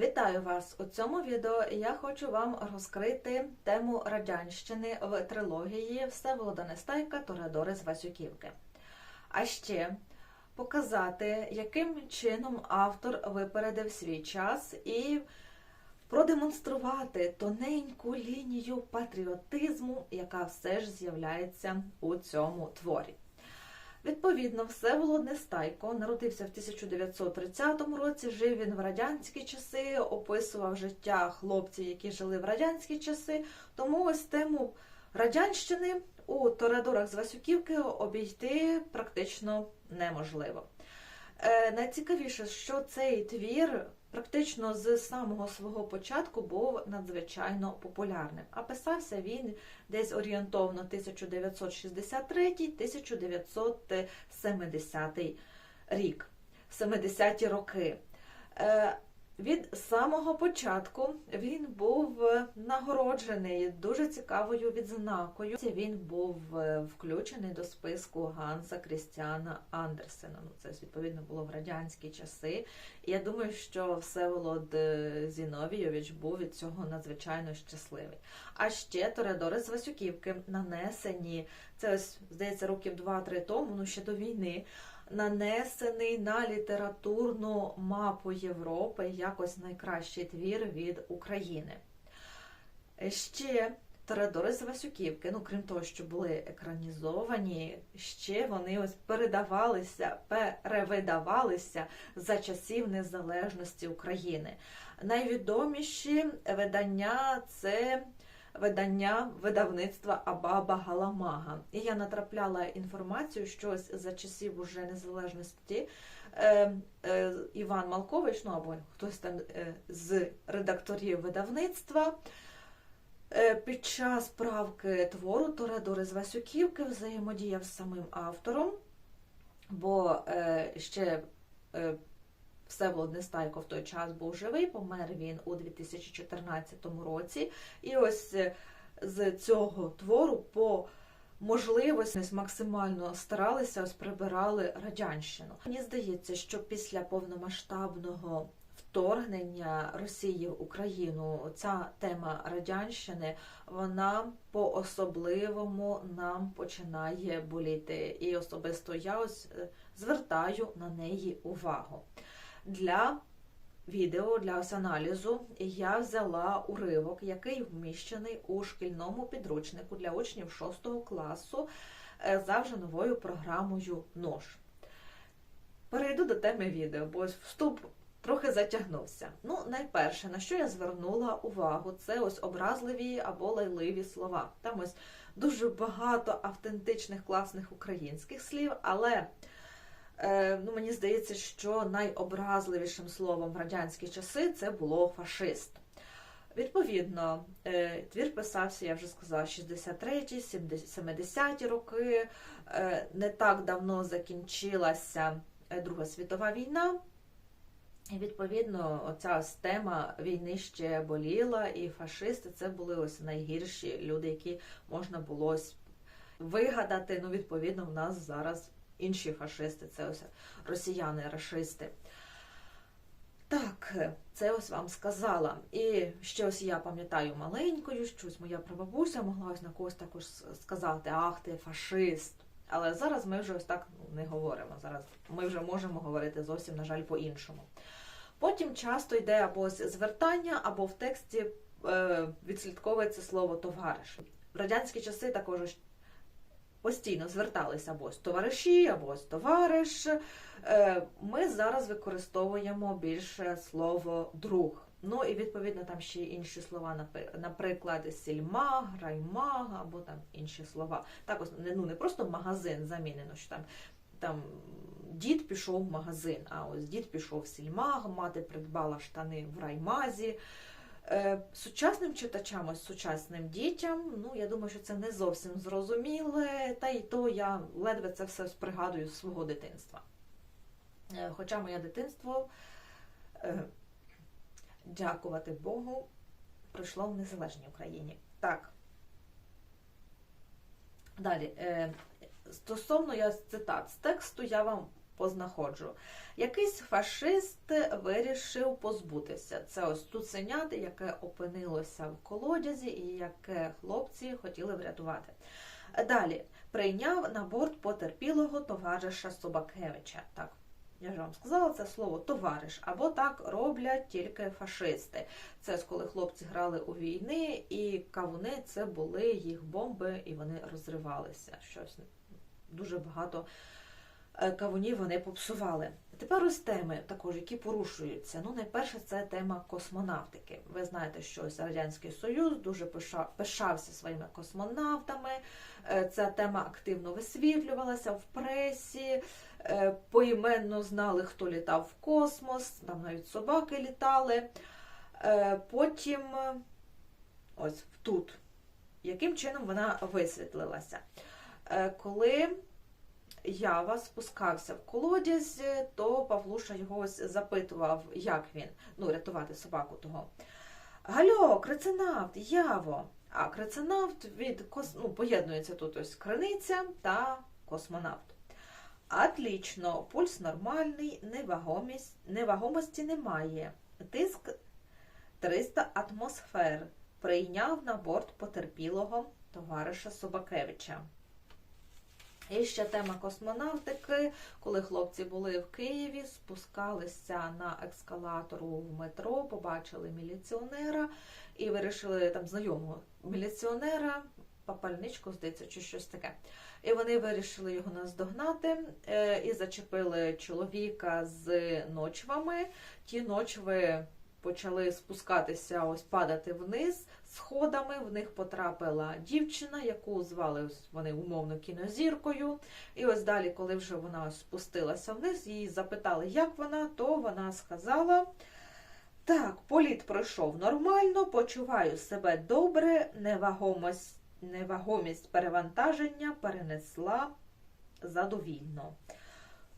Вітаю вас! У цьому відео я хочу вам розкрити тему радянщини в трилогії Всеволода Нестайка Торадори з Васюківки. А ще показати, яким чином автор випередив свій час і продемонструвати тоненьку лінію патріотизму, яка все ж з'являється у цьому творі. Відповідно, Всеволод Нестайко народився в 1930 році. Жив він в радянські часи, описував життя хлопців, які жили в радянські часи. Тому ось тему радянщини у Торадорах з Васюківки обійти практично неможливо. Е, найцікавіше, що цей твір практично з самого свого початку був надзвичайно популярним. А писався він десь орієнтовно 1933-1970 рік, 70-ті роки. Е, від самого початку він був нагороджений дуже цікавою відзнакою. Він був е, включений до списку Ганса Крістіана Андерсена. Ну, це відповідно було в радянські часи. І я думаю, що Всеволод е, Зіновійович був від цього надзвичайно щасливий. А ще Торедори з Васюківки нанесені це ось здається років 2-3 тому, ну ще до війни нанесений на літературну мапу Європи як ось найкращий твір від України. Ще Торадори з Васюківки, ну крім того, що були екранізовані, ще вони ось передавалися, перевидавалися за часів незалежності України. Найвідоміші видання це видання видавництва Абаба Галамага. І я натрапляла інформацію, що за часів уже незалежності е, е, Іван Малкович, ну або хтось там е, з редакторів видавництва. е, Під час правки твору Торедори з Васюківки взаємодіяв з самим автором, бо е, ще е, Всеволод Нестайко в той час був живий, помер він у 2014 році. І ось е, з цього твору по можливості максимально старалися, ось прибирали радянщину. Мені здається, що після повномасштабного вторгнення Росії в Україну ця тема радянщини вона по-особливому нам починає боліти. І особисто я ось е, звертаю на неї увагу. Для відео для ось аналізу я взяла уривок, який вміщений у шкільному підручнику для учнів 6 класу е, за вже новою програмою НОЖ. Перейду до теми відео, бо вступ трохи затягнувся. Ну, найперше, на що я звернула увагу, це ось образливі або лайливі слова. Там ось дуже багато автентичних класних українських слів, але ну, мені здається, що найобразливішим словом в радянські часи це було фашист. Відповідно, е, твір писався, я вже сказала, 63-ті, 70-ті роки. Е, не так давно закінчилася Друга світова війна. І, відповідно, оця тема війни ще боліла, і фашисти це були ось найгірші люди, які можна було вигадати. Ну, відповідно, в нас зараз інші фашисти, це ось росіяни, рашисти. Так, це ось вам сказала. І ще ось я пам'ятаю маленькою, щось моя прабабуся могла ось на когось також сказати, ах ти фашист. Але зараз ми вже ось так не говоримо. Зараз ми вже можемо говорити зовсім, на жаль, по-іншому. Потім часто йде або звертання, або в тексті е, відслідковується слово товариш. В радянські часи також постійно зверталися або з товариші, або з товариш. Е, ми зараз використовуємо більше слово друг. Ну і відповідно там ще інші слова, наприклад, сільмаг, раймаг або там інші слова. Так ось ну, не просто магазин замінено, що там там дід пішов в магазин, а ось дід пішов в сільмаг, мати придбала штани в раймазі. Е, сучасним читачам, ось сучасним дітям, ну я думаю, що це не зовсім зрозуміле, та й то я ледве це все пригадую з свого дитинства. Е, хоча моє дитинство, е, дякувати Богу, пройшло в незалежній Україні. Так. Далі, стосовно я цитат з тексту, я вам познаходжу. Якийсь фашист вирішив позбутися. Це ось цуценят, яке опинилося в колодязі, і яке хлопці хотіли врятувати. Далі прийняв на борт потерпілого товариша Собакевича. Так, я ж вам сказала це слово товариш, або так роблять тільки фашисти. Це ось коли хлопці грали у війни, і кавуни це були їх бомби, і вони розривалися. Щось дуже багато кавунів вони попсували. Тепер ось теми також, які порушуються. Ну, найперше, це тема космонавтики. Ви знаєте, що ось Радянський Союз дуже пиша- пишався своїми космонавтами. Е, Ця тема активно висвітлювалася в пресі. Е, Поіменно знали, хто літав в космос, там навіть собаки літали. Е, Потім е, ось тут, яким чином вона висвітлилася. Е, Коли Ява спускався в колодязь, то Павлуша його запитував, як він ну, рятувати собаку того. Гальо, криценавт, Яво. А криценавт від кос... ну, поєднується тут ось криниця та космонавт. Отлично, пульс нормальний, невагомість, невагомості немає. Тиск 300 атмосфер. Прийняв на борт потерпілого товариша Собакевича. І ще тема космонавтики. Коли хлопці були в Києві, спускалися на ескалатору в метро, побачили міліціонера і вирішили там знайомого міліціонера, папальничку, здається, чи щось таке. І вони вирішили його наздогнати е, і зачепили чоловіка з ночвами. Ті ночви почали спускатися, ось падати вниз сходами. В них потрапила дівчина, яку звали вони умовно кінозіркою. І ось далі, коли вже вона спустилася вниз, її запитали, як вона, то вона сказала. Так, політ пройшов нормально, почуваю себе добре, невагомость, невагомість перевантаження перенесла задовільно.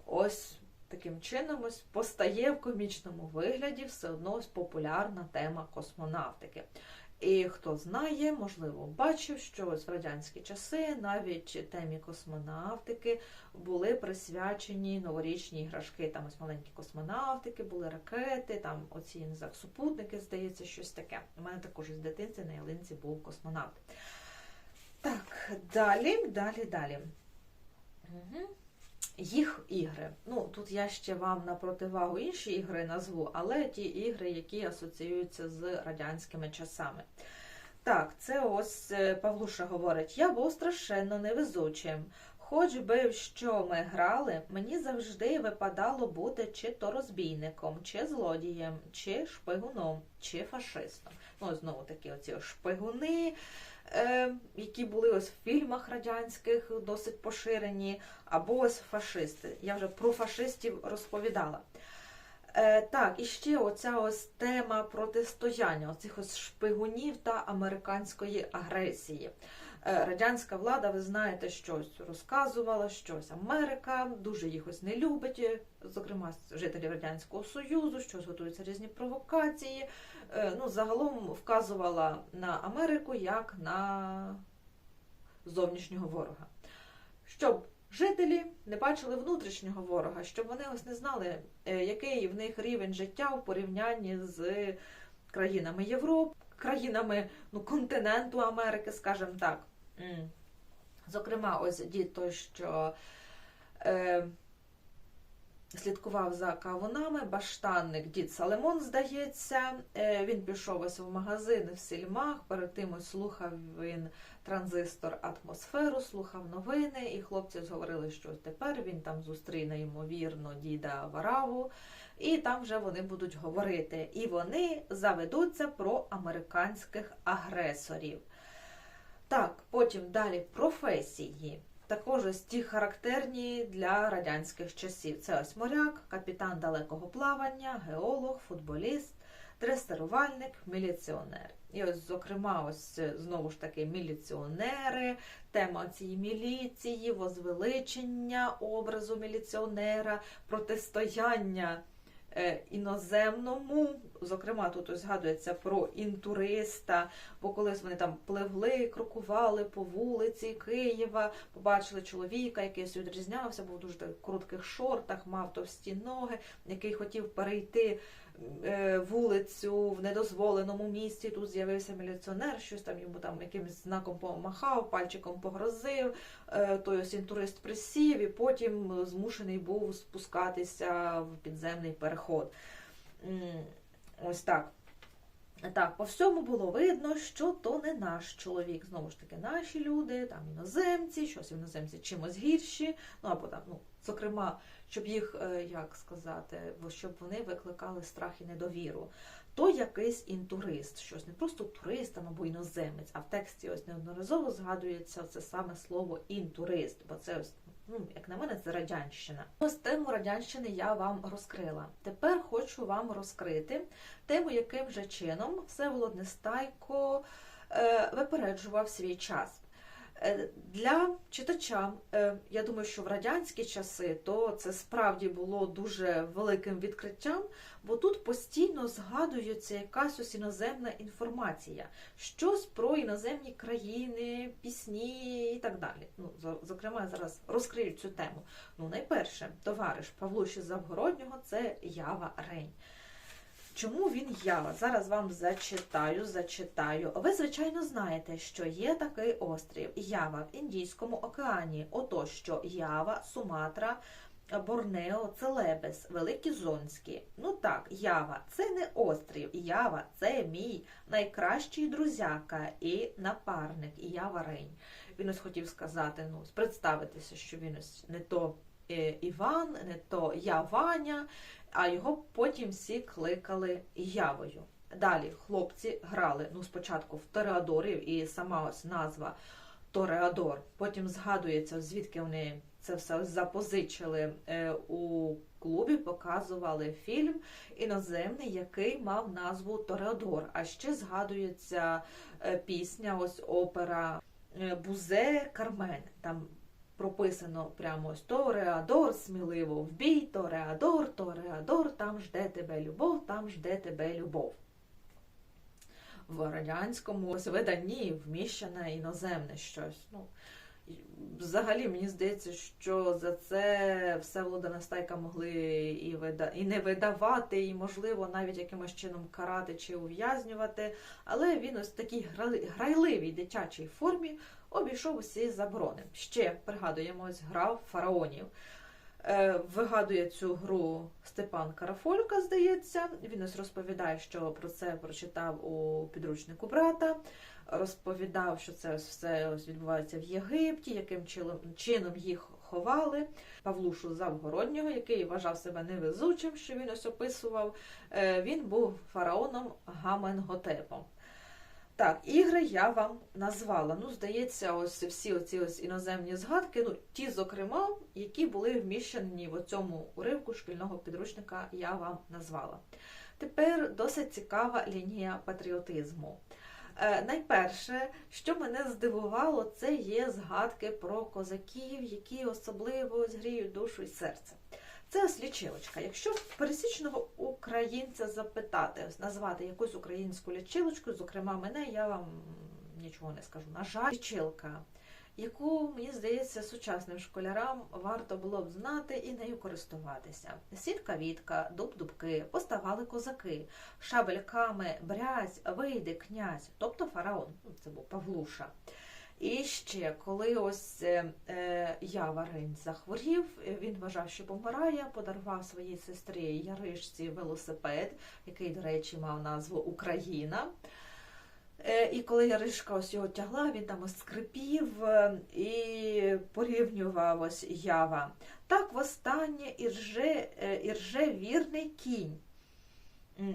Ось таким чином ось постає в комічному вигляді все одно ось популярна тема космонавтики. І хто знає, можливо, бачив, що ось в радянські часи навіть темі космонавтики були присвячені новорічні іграшки. Там ось маленькі космонавтики, були ракети, там оці супутники, здається, щось таке. У мене також із дитинці на ялинці був космонавт. Так, далі, далі, далі. Угу. Їх ігри. Ну, тут я ще вам на противагу інші ігри назву, але ті ігри, які асоціюються з радянськими часами. Так, це ось е, Павлуша говорить: я був страшенно невезучим. Хоч би в що ми грали, мені завжди випадало бути чи то розбійником, чи злодієм, чи шпигуном, чи фашистом. Ну, знову таки, оці шпигуни, які були ось в фільмах радянських досить поширені, або ось фашисти. Я вже про фашистів розповідала. Е, так, і ще оця ось тема протистояння, оцих ось шпигунів та американської агресії. Е, радянська влада, ви знаєте, щось розказувала, щось Америка дуже їх ось не любить, е, зокрема жителі Радянського Союзу, щось готуються різні провокації. Е, ну, загалом вказувала на Америку як на зовнішнього ворога. Щоб жителі не бачили внутрішнього ворога, щоб вони ось не знали, е, який в них рівень життя в порівнянні з країнами Європи, країнами ну, континенту Америки, скажімо так. Зокрема, ось дід той, що е, слідкував за кавунами, баштанник дід Салемон, здається, е, він пішов ось в магазин в сільмах, перед тим ось слухав він транзистор атмосферу, слухав новини, і хлопці зговорили, що тепер він там зустріне, ймовірно, діда Вараву, і там вже вони будуть говорити. І вони заведуться про американських агресорів. Так, потім далі професії. Також ось ті характерні для радянських часів. Це ось моряк, капітан далекого плавання, геолог, футболіст, дресирувальник, міліціонер. І ось, зокрема, ось е, знову ж таки міліціонери, тема цієї міліції, возвеличення образу міліціонера, протистояння іноземному. Зокрема, тут ось згадується про інтуриста, бо колись вони там пливли, крокували по вулиці Києва, побачили чоловіка, який сюди відрізнявся, був в дуже коротких шортах, мав товсті ноги, який хотів перейти е, вулицю в недозволеному місці. Тут з'явився міліціонер, щось там йому там якимось знаком помахав, пальчиком погрозив. Е, Той ось інтурист присів і потім змушений був спускатися в підземний переход. Ось так. Так, по всьому було видно, що то не наш чоловік. Знову ж таки, наші люди, там іноземці, щось іноземці чимось гірші. Ну або там, ну, зокрема, щоб їх, е, як сказати, щоб вони викликали страх і недовіру. То якийсь інтурист, щось не просто турист або іноземець, а в тексті ось неодноразово згадується це саме слово інтурист, бо це ось. Ну, як на мене, це радянщина. Ось тему радянщини я вам розкрила. Тепер хочу вам розкрити тему, яким же чином Всеволод Нестайко е, випереджував свій час. Е, Для читача, е, я думаю, що в радянські часи то це справді було дуже великим відкриттям, бо тут постійно згадується якась ось іноземна інформація, щось про іноземні країни, пісні і так далі. Ну, зокрема, я зараз розкрию цю тему. Ну, найперше, товариш Павлуші Завгороднього це Ява Рень. Чому він Ява? Зараз вам зачитаю, зачитаю. Ви, звичайно, знаєте, що є такий острів Ява в Індійському океані. Ото що Ява, Суматра, Борнео, Целебес, Великі Зонські. Ну так, Ява це не острів. Ява це мій найкращий друзяка і напарник, Ява Рень. Він ось хотів сказати, ну, представитися, що він ось не то Іван, не то я Ваня, а його потім всі кликали Явою. Далі хлопці грали ну, спочатку в Тореадорів, і сама ось назва Тореадор. Потім згадується, звідки вони це все запозичили е, у клубі, показували фільм іноземний, який мав назву Тореадор. А ще згадується е, пісня, ось опера е, Бузе Кармен. Там прописано прямо ось Тореадор, сміливо в бій, Тореадор, Тореадор, там жде тебе любов, там жде тебе любов. В радянському виданні вміщене іноземне щось. Ну, взагалі, мені здається, що за це все Нестайка могли і, вида... і не видавати, і, можливо, навіть якимось чином карати чи ув'язнювати. Але він ось в такій грайливій дитячій формі обійшов усі заборони. Ще пригадуємо, ось грав фараонів. Е, Вигадує цю гру Степан Карафолька, здається. Він ось розповідає, що про це прочитав у підручнику брата. Розповідав, що це все ось відбувається в Єгипті, яким чином, чином їх ховали. Павлушу Завгороднього, який вважав себе невезучим, що він ось описував. Е, Він був фараоном Гаменготепом. Так, ігри я вам назвала. Ну, здається, ось всі оці ось іноземні згадки, ну, ті, зокрема, які були вміщені в цьому уривку шкільного підручника, я вам назвала. Тепер досить цікава лінія патріотизму. Е, найперше, що мене здивувало, це є згадки про козаків, які особливо згріють душу і серце. Це ось лічилочка. Якщо пересічного українця запитати, назвати якусь українську лічилочку, зокрема мене, я вам нічого не скажу. На жаль, лічилка, яку, мені здається, сучасним школярам варто було б знати і нею користуватися. Сітка вітка, дуб-дубки, поставали козаки, шабельками, брязь, вийде князь, тобто фараон, ну, це був Павлуша. І ще, коли ось е, е, Яварень захворів, е, він вважав, що помирає, подарував своїй сестрі Яришці велосипед, який, до речі, мав назву Україна. І коли Яришка ось його тягла, він там ось скрипів і порівнював ось Ява. Так востаннє ірже, ірже вірний кінь,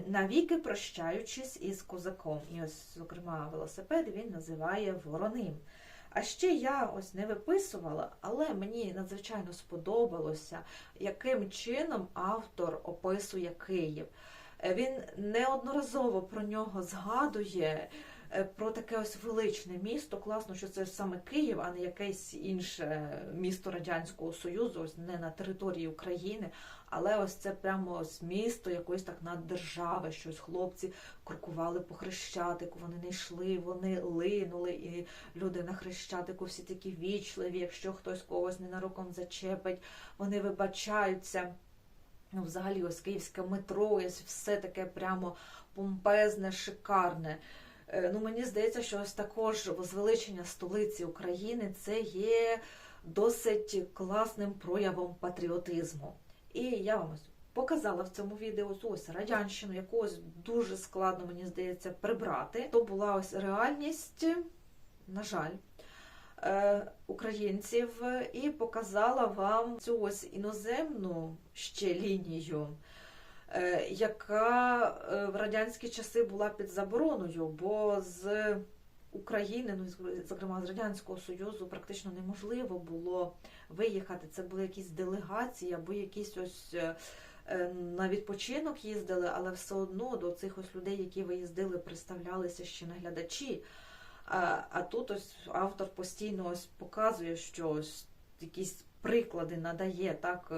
навіки прощаючись із козаком. І ось, зокрема, велосипед він називає вороним. А ще я ось не виписувала, але мені надзвичайно сподобалося, яким чином автор описує Київ. Е, Він неодноразово про нього згадує, е, про таке ось величне місто. Класно, що це саме Київ, а не якесь інше місто Радянського Союзу, ось не на території України. Але ось це прямо ось місто якоїсь так наддержави, що ось хлопці крокували по хрещатику, вони не йшли, вони линули, і люди на хрещатику всі такі вічливі. Якщо хтось когось ненароком зачепить, вони вибачаються. Ну, взагалі, ось київське метро, ось все таке прямо помпезне, шикарне. Е, Ну, мені здається, що ось також возвеличення столиці України це є досить класним проявом патріотизму. І я вам показала в цьому відео ось, радянщину, яку ось дуже складно, мені здається, прибрати. То була ось реальність, на жаль, е, українців, і показала вам цю ось іноземну ще лінію. е, Яка е, в радянські часи була під забороною, бо з України, ну зокрема з Радянського Союзу, практично неможливо було виїхати. Це були якісь делегації або якісь ось е, е, на відпочинок їздили, але все одно до цих ось людей, які виїздили, представлялися ще наглядачі. А, а тут ось автор постійно ось показує, що ось якісь приклади надає так.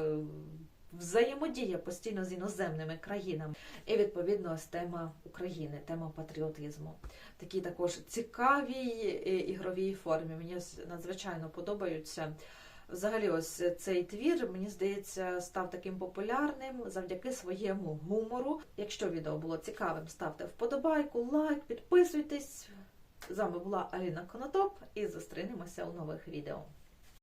Взаємодія постійно з іноземними країнами, і відповідно ось тема України, тема патріотизму. Такі також цікаві е, ігровій формі. Мені надзвичайно подобаються. Взагалі, ось цей твір, мені здається, став таким популярним завдяки своєму гумору. Якщо відео було цікавим, ставте вподобайку, лайк, підписуйтесь. З вами була Аліна Конотоп і зустрінемося у нових відео.